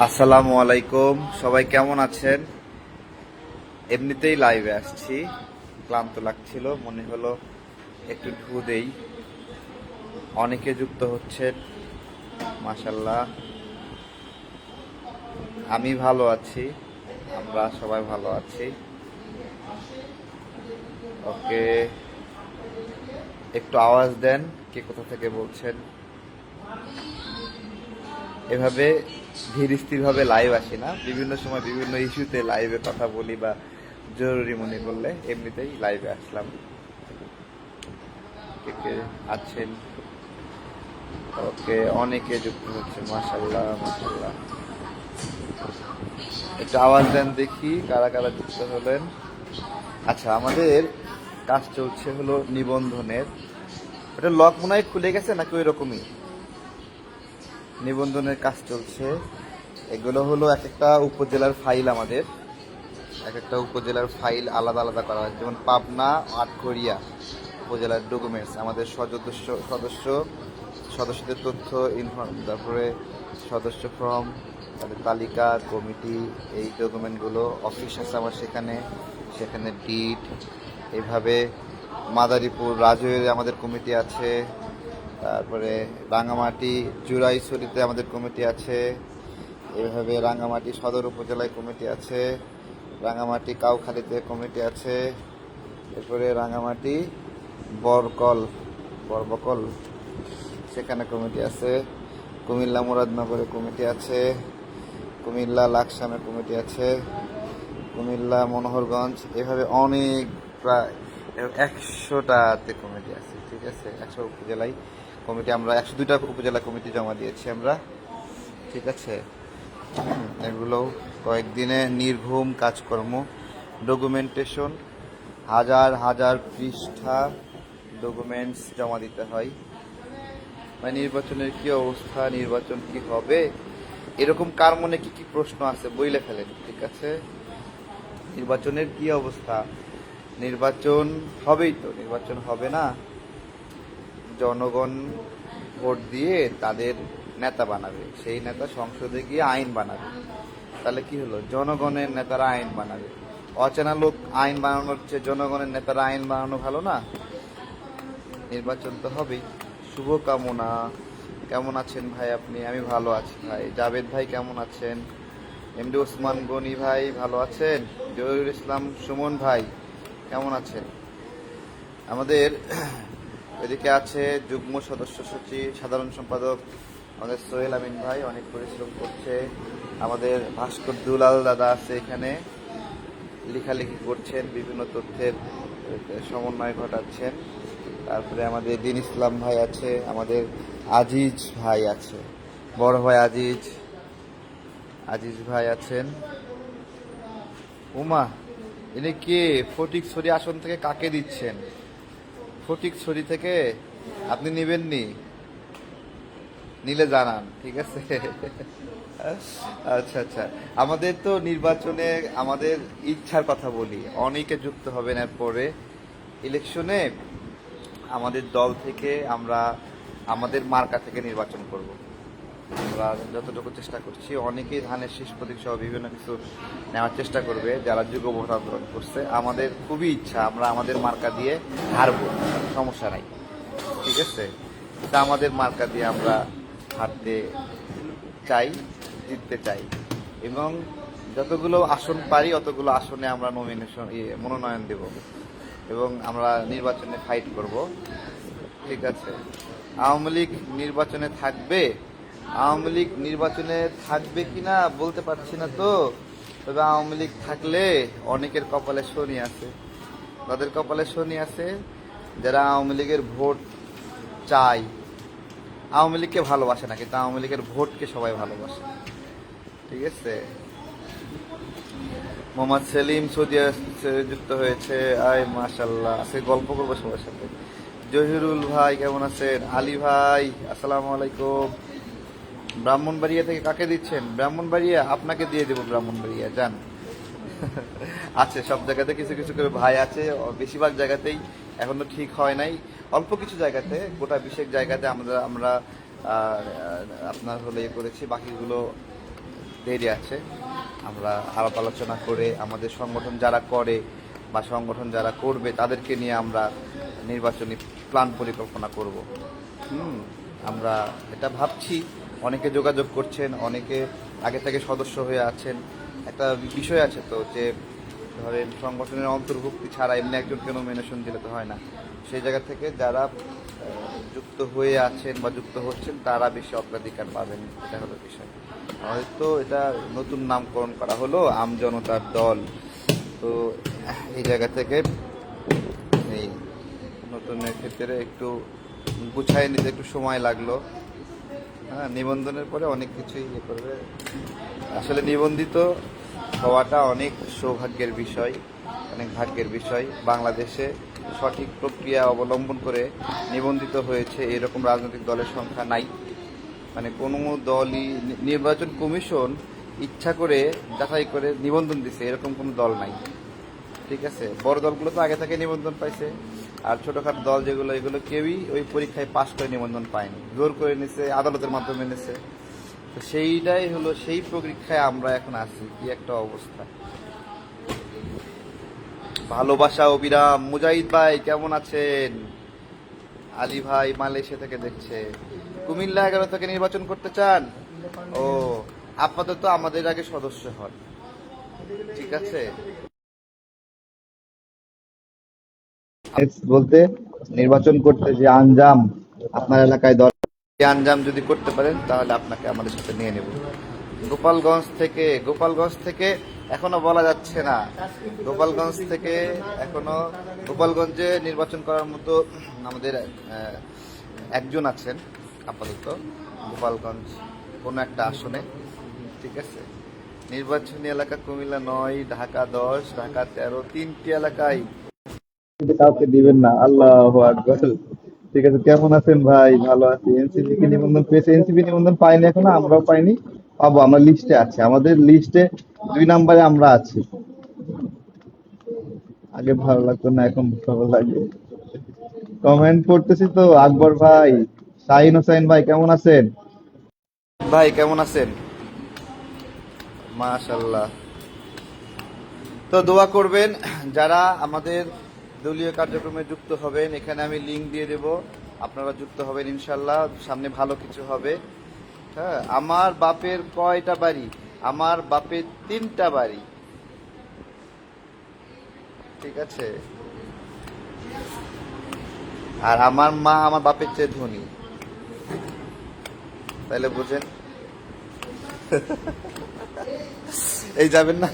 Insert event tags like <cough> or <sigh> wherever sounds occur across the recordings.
আসসালামু আলাইকুম। সবাই কেমন আছেন? এমনিতেই লাইভে আসছি। ক্লান্ত লাগছিল, মনে হলো একটু ঢু দেই। অনেকে যুক্ত হচ্ছেন মাসাল্লাহ আমি ভালো আছি, আমরা সবাই ভালো আছি। ওকে, একটু আওয়াজ দেন, কে কোথা থেকে বলছেন? এভাবে ধীর স্থিরভাবে লাইভ আসি না। বিভিন্ন সময় বিভিন্ন ইস্যুতে লাইভে কথা বলি বা জরুরি মনে করলে এমনিতেই লাইভে আসলাম। আছেন? ওকে, অনেকে যুক্ত হচ্ছে মাসাল্লাহ মাসাল্লাহ একটু আওয়াজ দেন দেখি কারা কারা যুক্ত হলেন। আচ্ছা আমাদের কাজ চলছে হলো নিবন্ধনের। ওটা লক মনে হয় খুলে গেছে নাকি ওই রকমই? নিবন্ধনের কাজ চলছে। এগুলো হলো এক একটা উপজেলার ফাইল আমাদের। এক একটা উপজেলার ফাইল আলাদা আলাদা করা হয়। যেমন পাবনা, আটঘরিয়া উপজেলার ডকুমেন্টস আমাদের সদস্য সদস্য, সদস্যদের তথ্য ইনফর্ম তারপরে সদস্য ফর্ম তাদের তালিকা কমিটি এই ডকুমেন্টগুলো অফিস আছে আমার সেখানে। সেখানে ডিট এভাবে মাদারীপুর রাজৈরে আমাদের কমিটি আছে। তারপরে রাঙামাটি জুরাইছড়িতে আমাদের কমিটি আছে। এভাবে রাঙামাটি সদর উপজেলায় কমিটি আছে। রাঙামাটি কাউখালীতে কমিটি আছে। এরপরে রাঙামাটি বরকল, বরবকল, সেখানে কমিটি আছে। কুমিল্লা মুরাদনগরে কমিটি আছে। কুমিল্লা লাকসামে কমিটি আছে। কুমিল্লা মনোহরগঞ্জ, এভাবে অনেক প্রায় একশোটাতে কমিটি আছে, ঠিক আছে? একশো উপজেলায়। কমিটি, আমরা একশো দুইটা উপজেলা কমিটি জমা দিয়েছি আমরা। ঠিক আছে? এগুলো কয়েকদিনে নির্ঘুম কাজকর্ম ডকুমেন্টেশন হাজার হাজার পৃষ্ঠা ডকুমেন্টস জমা দিতে হয়। মানে নির্বাচনের কি অবস্থা, নির্বাচন কি হবে, এরকম কার মনে কি কি প্রশ্ন আছে বইলে ফেলেন, ঠিক আছে? নির্বাচনের কি অবস্থা? নির্বাচন হবেই তো, নির্বাচন হবে না। জনগণ ভোট দিয়ে তাদের নেতা বানাবে। সেই নেতা সংসদে গিয়ে আইন বানাবে। তাহলে কি হলো? জনগণের নেতারা আইন বানাবে। অচেনা লোক আইন বানানোর চেয়ে জনগণের নেতারা আইন বানানো ভালো না? নির্বাচন তো হবেই। শুভকামনা। কেমন আছেন ভাই আপনি? আমি ভালো আছি ভাই। জাভেদ ভাই কেমন আছেন? এমডি ওসমান গনি ভাই ভালো আছেন? জহিরুল ইসলাম সুমন ভাই কেমন আছেন? আমাদের এদিকে আছে যুগ্ম সদস্য সচিব, সাধারণ সম্পাদক আমাদের সোহেল আমিন ভাই, অনেক পরিশ্রম করছে। আমাদের ভাস্কর দুলাল দাদা আছে এখানে। লেখালেখি করছেন, বিভিন্ন তথ্যের সমন্বয় ঘটাচ্ছেন। তারপরে আমাদের দিন ইসলাম ভাই আছে, আমাদের আজিজ ভাই আছে, বড় ভাই আজিজ আজিজ ভাই আছেন। উমা, ইনি কে? ফটিক ছড়ি আসন থেকে কাকে দিচ্ছেন? ফটিক ছড়ি থেকে আপনি নেবেন নি নিলে জানান, ঠিক আছে? আচ্ছা আচ্ছা। আমাদের তো নির্বাচনে আমাদের ইচ্ছার কথা বলি। অনেকে যুক্ত হবেন এরপরে। ইলেকশনে আমাদের দল থেকে আমরা আমাদের মার্কা থেকে নির্বাচন করব। আমরা যতটুকু চেষ্টা করছি, অনেকেই ধানের শীষ প্রতীক সহ বিভিন্ন কিছু নেওয়ার চেষ্টা করবে, যারা যুগ ভোট করছে। আমাদের খুবই ইচ্ছা, আমরা আমাদের মার্কা দিয়ে হারবো, সমস্যা নাই। ঠিক আছে? তা আমাদের মার্কা দিয়ে আমরা হারতে চাই, জিততে চাই। এবং যতগুলো আসন পারি, অতগুলো আসনে আমরা নমিনেশন ইয়ে মনোনয়ন দেব। এবং আমরা নির্বাচনে ফাইট করব। ঠিক আছে? আওয়ামী লীগ নির্বাচনে থাকবে আওয়ামী লীগ নির্বাচনে থাকবে কিনা বলতে পারছি না তো। তবে আওয়ামী লীগ থাকলে অনেকের কপালে শনি আছে। তাদের কপালে শনি আছে যারা আওয়ামী লীগের ভোট চায়। আওয়ামী লীগকে ভালোবাসে না, কিন্তু আওয়ামী লীগের ভোটকে সবাই ভালোবাসে। ঠিক আছে? মোহাম্মদ সেলিম সৌদি যুক্ত হয়েছে। আয় মাশাল্লাহ আজকে গল্প করব সবার সাথে। জহিরুল ভাই কেমন আছেন? আলী ভাই, আসসালামু আলাইকুম। ব্রাহ্মণবাড়িয়া থেকে কাকে দিচ্ছেন? ব্রাহ্মণবাড়িয়া? আপনাকে দিয়ে দেবো ব্রাহ্মণবাড়িয়া, যান। আছে সব জায়গাতে কিছু কিছু করে ভাই আছে বেশিরভাগ জায়গাতেই এখনও ঠিক হয় নাই। অল্প কিছু জায়গাতে, গোটা বিশেষ জায়গাতে আমরা আমরা আপনার হলে ইয়ে করেছি, বাকিগুলো দেরি আছে। আমরা আলাপ আলোচনা করে আমাদের সংগঠন যারা করে বা সংগঠন যারা করবে, তাদেরকে নিয়ে আমরা নির্বাচনী প্ল্যান পরিকল্পনা করব। হুম, আমরা এটা ভাবছি। অনেকে যোগাযোগ করছেন, অনেকে আগে থেকে সদস্য হয়ে আছেন। একটা বিষয় আছে তো যে, ধরেন সংগঠনের অন্তর্ভুক্তি ছাড়া এমনি একজনকে নমিনেশন দিলে তো হয় না? সেই জায়গা থেকে যারা যুক্ত হয়ে আছেন বা যুক্ত হচ্ছেন, তারা বেশি অগ্রাধিকার পাবেন। এটা হলো বিষয়। হয়তো এটা নতুন নামকরণ করা হলো আমজনতার দল। তো, এই জায়গা থেকে এই নতুনের ক্ষেত্রে একটু গুছাই নিতে একটু সময় লাগল। হ্যাঁ নিবন্ধনের পরে অনেক কিছুই ইয়ে করবে। আসলে নিবন্ধিত হওয়াটা অনেক সৌভাগ্যের বিষয়, অনেক ভাগ্যের বিষয়। বাংলাদেশে সঠিক প্রক্রিয়া অবলম্বন করে নিবন্ধিত হয়েছে এরকম রাজনৈতিক দলের সংখ্যা নাই। মানে কোনো দলই, নির্বাচন কমিশন ইচ্ছা করে যাচাই করে নিবন্ধন দিছে, এরকম কোনো দল নাই। ঠিক আছে? বড় দলগুলো তো আগে থেকে নিবন্ধন পাইছে। আর ছোটখাটো দল যেগুলো, এগুলো কেউই ওই পরীক্ষায় পাশ করে নিবন্ধন পায়নি। জোর করে নিছে, আদালতের মাধ্যমে নিছে। তো সেইটাই হলো, সেই পরীক্ষায় আমরা এখন আছি, কি একটা অবস্থা। ভালোবাসা অবিরাম। মুজাহিদ ভাই, কেমন আছেন? আলী ভাই মালয়েশিয়া থেকে দেখছে। কুমিল্লা এগারো থেকে নির্বাচন করতে চান? ও, আপাতত আমাদের আগে সদস্য হন। ঠিক আছে? বলতে নির্বাচন করতে যে আঞ্জাম আপনার এলাকায় এই আঞ্জাম যদি করতে পারেন, তাহলে আপনাকে আমাদের সাথে নিয়ে নেব। গোপালগঞ্জ থেকে গোপালগঞ্জ থেকে এখনও বলা যাচ্ছে না। গোপালগঞ্জ থেকে এখনও গোপালগঞ্জে নির্বাচন করার মতো আমাদের একজন আছেন, আপাতত। গোপালগঞ্জ কোনো একটা আসনে, ঠিক আছে? নির্বাচনী এলাকা কুমিল্লা নয়, ঢাকা দশ, ঢাকা তেরো, তিনটি এলাকায় কিন্তু কাউকে দিবেন না। আল্লাহ ঠিক আছে, কেমন আছেন ভাই? ভালো আছি। এনসিপি কি নিবন্ধন পেয়েছে। এনসিপি নিবন্ধন পাইনি এখনও, আমরাও পাইনি। পাবো, আমরা লিস্টে আছে। আমাদের লিস্টে দুই নম্বরে আমরা আছি। আগে ভালো লাগতো না, এখন ভালো লাগে। কমেন্ট করতেছি তো, আকবর ভাই, শাহিন হোসেন ভাই, কেমন আছেন? ভাই, কেমন আছেন? মাশাল্লাহ তো দোয়া করবেন, যারা আমাদের দলীয় কার্যক্রমে যুক্ত হবেন, এখানে আমি লিঙ্ক দিয়ে দেব। আপনারা যুক্ত হবেন ইনশাল্লাহ, সামনে ভালো কিছু হবে। হ্যাঁ আমার বাপের কয়টা বাড়ি? আমার বাপের তিনটা বাড়ি। ঠিক আছে? আর আমার মা আমার বাপের চেয়ে ধনী। তাহলে বুঝেন। এই যাবেন না?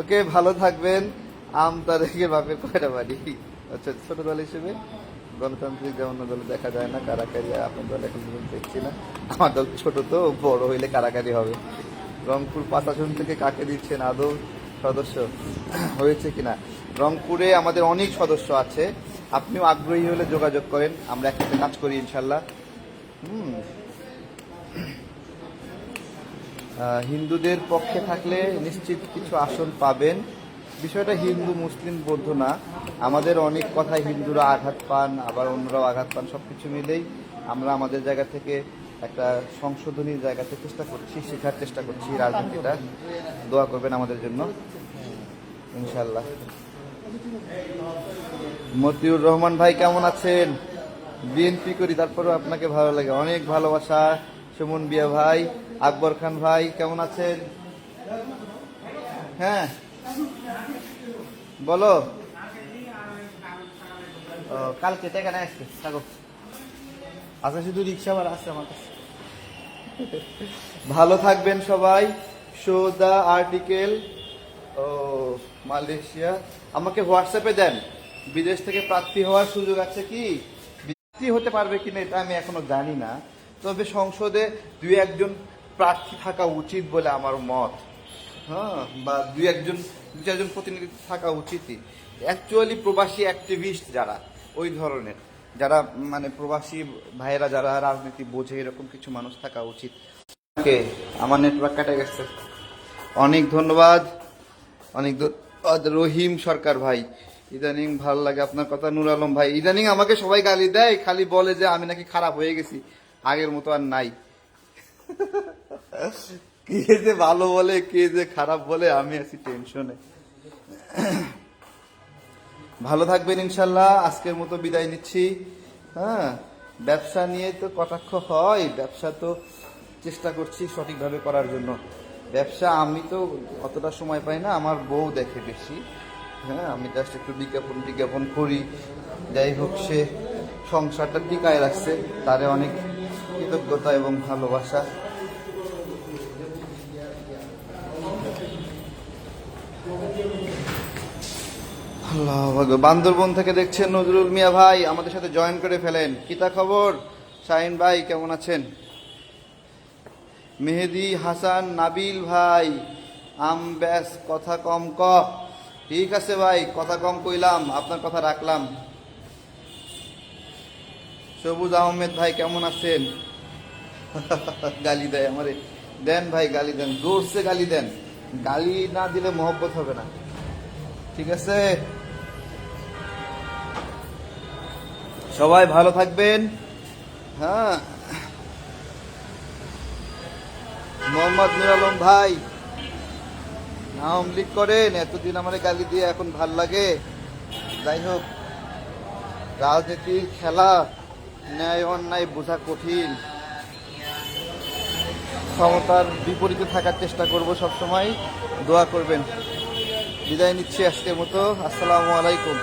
ওকে, ভালো থাকবেন। আম তারিখে বাপের কয়টা বাড়ি আচ্ছা ছোট দল হিসেবে গণতান্ত্রিক যেমন দলে দেখা যায় না, কারাকারি আপনার দল এখন দেখছি না। আমার দল ছোট তো, বড় হইলে কারাকারি হবে। রংপুর পাঁচ থেকে কাকে দিচ্ছেন আদৌ সদস্য হয়েছে কিনা? রংপুরে আমাদের অনেক সদস্য আছে। আপনিও আগ্রহী হলে যোগাযোগ করেন। আমরা একসাথে কাজ করি ইনশাল্লাহ। হুম। হিন্দুদের পক্ষে থাকলে নিশ্চিত কিছু আসন পাবেন। বিষয়টা হিন্দু, মুসলিম, বৌদ্ধ না। আমাদের অনেক কথায় হিন্দুরা আঘাত পান, আবার অন্যরাও আঘাত পান সব কিছু মিলেই আমরা আমাদের জায়গা থেকে একটা সংশোধনীর জায়গাতে চেষ্টা করছি, শেখার চেষ্টা করছি রাজনীতিটা। দোয়া করবেন আমাদের জন্য। ইনশাল্লাহ মতিউর রহমান ভাই কেমন আছেন? বিএনপি করি, তারপরেও আপনাকে ভালো লাগে। অনেক ভালোবাসা, সুমন বিয়া ভাই, আকবর খান ভাই, কেমন আছেন? হ্যাঁ। বলো। কালকে টাকা নিয়ে আসছে থাকো আচ্ছা শুধু রিক্সা ভাড়া আছে আমার কাছে। ভালো থাকবেন সবাই। শো দা আর্টিকেল, ও, মালয়েশিয়া। আমাকে হোয়াটসঅ্যাপে দেন। বিদেশ থেকে প্রার্থী হওয়ার সুযোগ আছে কি? প্রার্থী হতে পারবে কি না, এটা আমি এখনও জানি না। তবে সংসদে দুই একজন প্রার্থী থাকা উচিত বলে আমার মত। হ্যাঁ বা দুই একজন দু চারজন প্রতিনিধি থাকা উচিতই। অ্যাকচুয়ালি প্রবাসী অ্যাক্টিভিস্ট যারা, ওই ধরনের, যারা মানে প্রবাসী ভাইয়েরা, যারা রাজনীতি বোঝে, এরকম কিছু মানুষ থাকা উচিত। ওকে, আমার নেটওয়ার্ক কাটা গেছে। অনেক ধন্যবাদ। অনেক রহিম সরকার ভাই। ইদানিং ভালো লাগে আপনার কথা, নুর আলম ভাই। ইদানিং আমাকে সবাই গালি দেয়, খালি বলে যে আমি নাকি খারাপ হয়ে গেছি। আগের মতো আর নাই। কে যে ভালো বলে, কে যে খারাপ বলে, আমি আছি টেনশনে ভালো থাকবেন ইনশাল্লাহ, আজকের মতো বিদায় নিচ্ছি। হ্যাঁ ব্যবসা নিয়ে তো কটাক্ষ হয়, ব্যবসা তো চেষ্টা করছি সঠিকভাবে করার জন্য। ব্যবসা আমি তো অতটা সময় পাই না, আমার বউ দেখে বেশি। হ্যাঁ আমি জাস্ট একটু বিজ্ঞাপন বিজ্ঞাপন করি। যাই হোক, সে সংসারটা টিকায় রাখছে, তারে অনেক কৃতজ্ঞতা এবং ভালোবাসা। বান্দরবন থেকে দেখছেন নজরুল মিয়া ভাই, আমাদের সাথে জয়েন করে ফেলেন। কিতা খবর? শাহিন ভাই, কেমন আছেন? মেহেদি হাসান নাবিল ভাই, আম ব্যাস, কথা কম ক। ঠিক আছে ভাই, কথা কম কইলাম, আপনার কথা রাখলাম। সবুজ আহমেদ ভাই, কেমন আছেন? <laughs> গালি দেয় আমারে। দেন ভাই, গালি দেন, জোরসে গালি দেন। গালি না দিলে মহব্বত হবে না। ঠিক আছে? সবাই ভালো থাকবেন। হ্যাঁ। মোহাম্মদ নুর আলম ভাই, নাম লিক করেন, এতদিন আমার গালি দিয়ে এখন ভালো লাগে। যাই হোক, রাজনীতির খেলা ন্যায় অন্যায় বোঝা কঠিন। ক্ষমতার বিপরীতে থাকার চেষ্টা করব সব সময় দোয়া করবেন। বিদায় নিচ্ছি আজকের মতো। আসসালামু আলাইকুম।